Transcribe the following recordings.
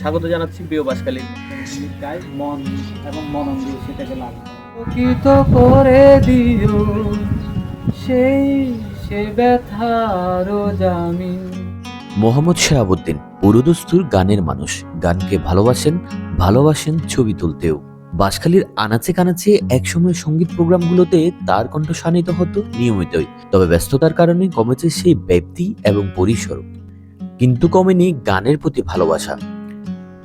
স্বাগত জানাচ্ছি প্রিয় বাসকালী মন এবং মনন দিয়ে সেটাকে প্রকৃত করে দিও সেই সে ব্যথার জামিন। মোহাম্মদ শাহাবুদ্দিন পুরুদস্তুর গানের মানুষ। গানকে ভালোবাসেন ভালোবাসেন ছবি তুলতেও। বাঁশখালীর আনাচে কানাচে একসময় সংগীত প্রোগ্রামগুলোতে তার কণ্ঠ শানিত হতো নিয়মিতই। তবে ব্যস্ততার কারণে কমেছে সেই ব্যক্তি এবং পরিসর। কিন্তু কমেনি গানের প্রতি ভালোবাসা।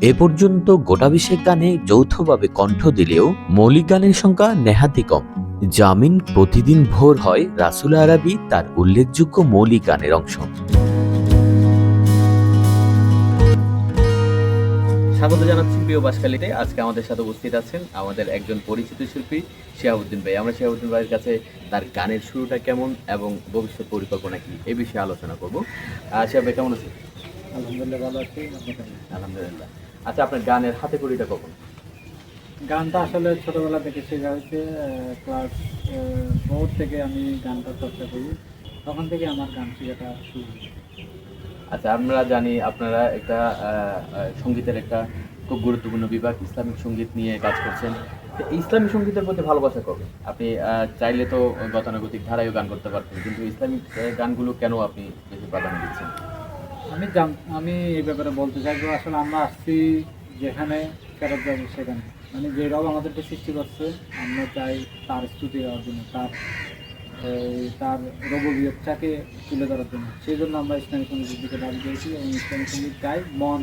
এ পর্যন্ত গোটা বিশেক গানে যৌথভাবে কণ্ঠ দিলেও মৌলিক গানের সংখ্যা নেহাতি কম। জামিন প্রতিদিন ভোর হয় রাসুল আরাবি তার উল্লেখযোগ্য মৌলিক গানের অংশ। স্বাগত জানাচ্ছি প্রিয় বাসকালীতে আজকে আমাদের সাথে উপস্থিত আছেন আমাদের একজন পরিচিত শিল্পী শিয়াবুদ্দিন ভাই। আমরা শিয়াবুদ্দিন ভাইয়ের কাছে তার গানের শুরুটা কেমন এবং ভবিষ্যৎ পরিকল্পনা কি এই বিষয়ে আলোচনা করব। শিয়া ভাই কেমন আছেন? আলহামদুলিল্লাহ ভালো আছি। আলহামদুলিল্লাহ। আচ্ছা আপনার গানের হাতে কড়িটা কখন? গানটা আসলে ছোটবেলা থেকে শেখা হয়েছে ক্লাস ফোর থেকে আমি গানটা চর্চা করি। তখন থেকে আমার গান শেখাটা শুরু আচ্ছা আমরা জানি আপনারা একটা সঙ্গীতের একটা খুব গুরুত্বপূর্ণ বিভাগ ইসলামিক সংগীত নিয়ে কাজ করছেন। তো ইসলামিক সঙ্গীতের প্রতি ভালোবাসা কবে? আপনি চাইলে তো গতানুগতিক ধারায়ও গান করতে পারতেন কিন্তু ইসলামিক গানগুলো কেন আপনি বেশি প্রাধান্য দিচ্ছেন? আমি জান, আমি এই ব্যাপারে বলতে চাইব আসলে আমরা আসছি যেখানে ফেরত যাব সেখানে। মানে যে রব আমাদেরকে সৃষ্টি করছে, আমরা চাই তার স্তুতি দেওয়ার জন্য, তার তার রববিয়তটাকে তুলে ধরার জন্য। সেই জন্য আমরা ইসলামী সংগীত দিকে দাবি করেছি এবং ইসলামী সংগীত চাই মন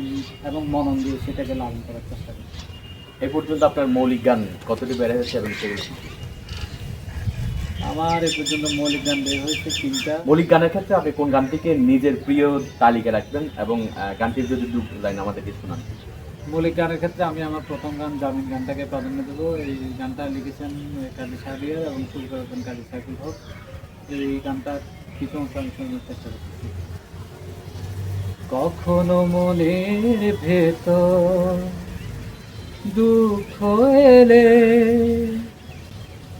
এবং মনন দিয়ে সেটাকে লালন করার চেষ্টা করি এই পর্যন্ত আপনার মৌলিক গান কতটি বেড়ে হয়েছে এবং সেগুলো? আমার এ পর্যন্ত মৌলিক গান বের হয়েছে তিনটা। মৌলিক গানের ক্ষেত্রে আপনি কোন গানটিকে নিজের প্রিয় তালিকা রাখবেন এবং গানটির যদি দু লাইন আমাদেরকে শোনান। মৌলিক গানের ক্ষেত্রে আমি আমার প্রথম গান জামিন গানটাকে প্রাধান্য দেবো। এই গানটা লিখেছেন কাজী সাহিয়ার এবং সুর করেছেন কাজী সাইফুল হক। এই গানটা কিছু অংশ আমি শোনার চেষ্টা করতেছি। কখনো মনের ভেতর দুঃখ এলে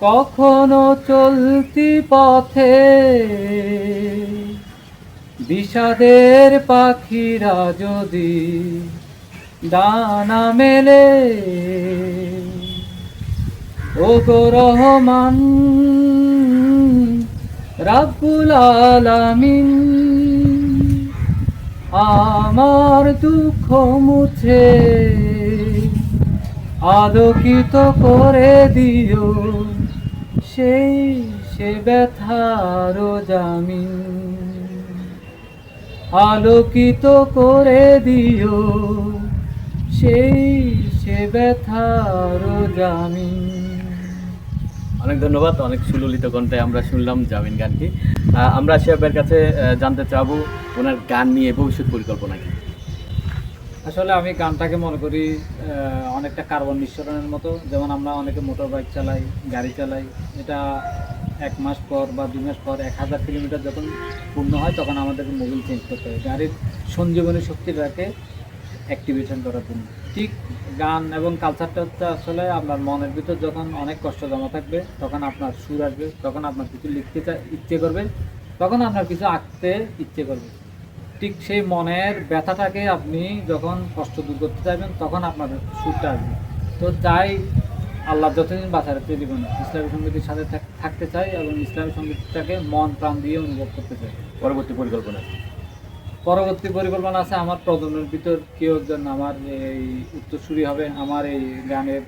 কখনো চলতি পথে বিষাদের পাখিরা যদি দানা মেলে ও গো রহমান, রাব্বুল আলামিন, আমার দুঃখ মুছে আলোকিত করে দিও। সেই সে ব্যথার জামিন আলোকিত করে দিও। সেই, সে ব্যথার জামিন। অনেক ধন্যবাদ, অনেক সুললিত কণ্ঠে আমরা শুনলাম জামিন গানটি। আমরা শিয়াবের কাছে জানতে চাবো, ওনার গান নিয়ে ভবিষ্যৎ পরিকল্পনা কি? আসলে আমি গানটাকে মনে করি অনেকটা কার্বন নিঃসরণের মতো। যেমন আমরা অনেকে মোটর বাইক চালাই, গাড়ি চালাই, এটা এক মাস পর বা দুই মাস পর এক হাজার কিলোমিটার যখন পূর্ণ হয়, তখন আমাদেরকে মোবিল চেঞ্জ করতে হয়। গাড়ির সঞ্জীবনী শক্তিটাকে অ্যাক্টিভেশন করার জন্য ঠিক গান এবং কালচারটা হচ্ছে আসলে আপনার মনের ভিতর যখন অনেক কষ্ট জমা থাকবে, তখন আপনার সুর আসবে, তখন আপনার কিছু লিখতে ইচ্ছে করবে, তখন আপনার কিছু আঁকতে ইচ্ছে করবে। ঠিক সেই মনের ব্যথাটাকে আপনি যখন কষ্ট দূর করতে চাইবেন তখন আপনার সুরটা আসবে। তো চাই আল্লাহ যতদিন বাঁচার জীবন। ইসলামী সঙ্গীতের সাথে থাকতে চাই এবং ইসলামী সঙ্গীতটাকে মন প্রাণ দিয়ে অনুভব করতে চাই। পরবর্তী পরিকল্পনা? পরবর্তী পরিকল্পনা আছে আমার প্রজন্মের ভিতর কেউ একজন আমার এই উত্তরসূরি হবে আমার এই গানের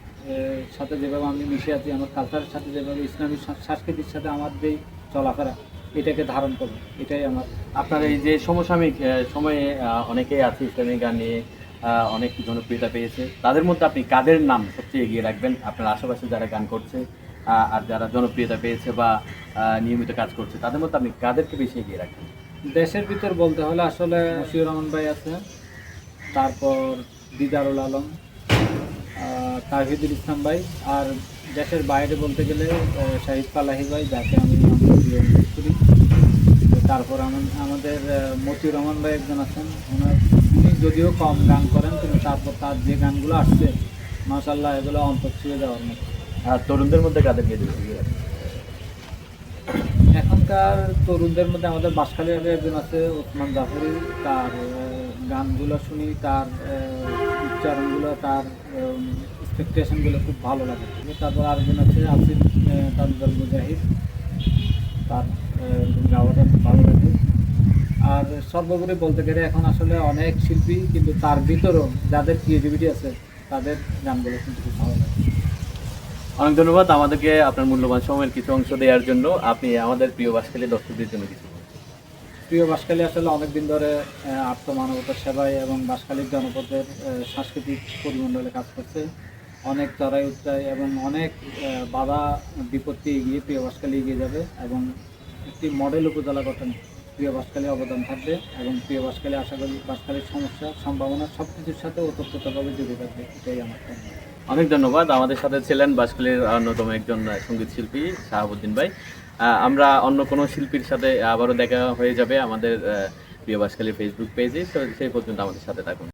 সাথে যেভাবে আমি মিশে আছি আমার কালচারের সাথে যেভাবে ইসলামী সা- সংস্কৃতির সাথে আমার যেই চলাফেরা এটাকে ধারণ করব। এটাই আমার আপনার এই যে সমসাময়িক সময়ে অনেকেই আছে ইসলামিক গান নিয়ে অনেক জনপ্রিয়তা পেয়েছে। তাদের মধ্যে আপনি কাদের নাম সবচেয়ে এগিয়ে রাখবেন? আপনার আশেপাশে যারা গান করছে আর যারা জনপ্রিয়তা পেয়েছে বা নিয়মিত কাজ করছে, তাদের মধ্যে আপনি কাদেরকে বেশি এগিয়ে রাখবেন দেশের ভিতর বলতে হলে আসলে মশিউর রহমান ভাই আছে, তারপর দিদারুল আলম তাহিদুল ইসলাম ভাই, আর দেশের বাইরে বলতে গেলে শাহিদ পালাহি ভাই, যাকে আমি আমার প্রিয় মনে করি তারপর আম- আমাদের মতিউর রহমান ভাই একজন আছেন। ওনার উনি যদিও কম গান করেন কিন্তু তারপর তার যে গানগুলো আসছে মাসাল্লাহ এগুলো অন্তর ছুঁয়ে দেওয়ার মতো। আর তরুণদের মধ্যে কাদেরকে বেশি এগিয়ে এখনকার তরুণদের মধ্যে আমাদের বাঁশখালীর একজন আছে ওসমান জাফরি। তার গানগুলো শুনি তার উচ্চারণগুলো তার এক্সপেকটেশনগুলো খুব ভালো লাগে। তারপর আরেকজন আছে আসিফ তানজাল মুজাহিদ। তার গাওয়াটা ভালো লাগে আর সর্বোপরি বলতে গেলে এখন আসলে অনেক শিল্পী কিন্তু তার ভিতরেও যাদের ক্রিয়েটিভিটি আছে তাদের গানগুলো কিন্তু খুব ভালো লাগে। অনেক ধন্যবাদ আমাদেরকে আপনার মূল্যবান সময়ের কিছু অংশ দেওয়ার জন্য। আপনি আমাদের প্রিয় বাসকালী দর্শকদের জন্য কিছু প্রিয় বাসখালী আসলে অনেক দিন ধরে আত্মমানবতার সেবায় এবং বাসখালীর জনপদের সাংস্কৃতিক পরিমণ্ডলে কাজ করছে। অনেক চড়াই উচ্চাই এবং অনেক বাধা বিপত্তি এগিয়ে প্রিয় বাসখালী এগিয়ে যাবে এবং একটি মডেল উপজেলা গঠনে প্রিয় বাসখালী অবদান থাকবে এবং প্রিয় বাসখালী আশা করি বাসখালীর সমস্যা, সম্ভাবনা সব কিছুর সাথে ওতপ্রোতভাবে জড়িয়ে থাকবে, এটাই আমার। অনেক ধন্যবাদ। আমাদের সাথে ছিলেন বাসখালীর অন্যতম একজন সংগীত শিল্পী শাহাবুদ্দিন ভাই। আমরা অন্য কোনো শিল্পীর সাথে আবারও দেখা হয়ে যাবে আমাদের প্রিয় বাসখালীর ফেসবুক পেজে সেই পর্যন্ত আমাদের সাথে থাকুন।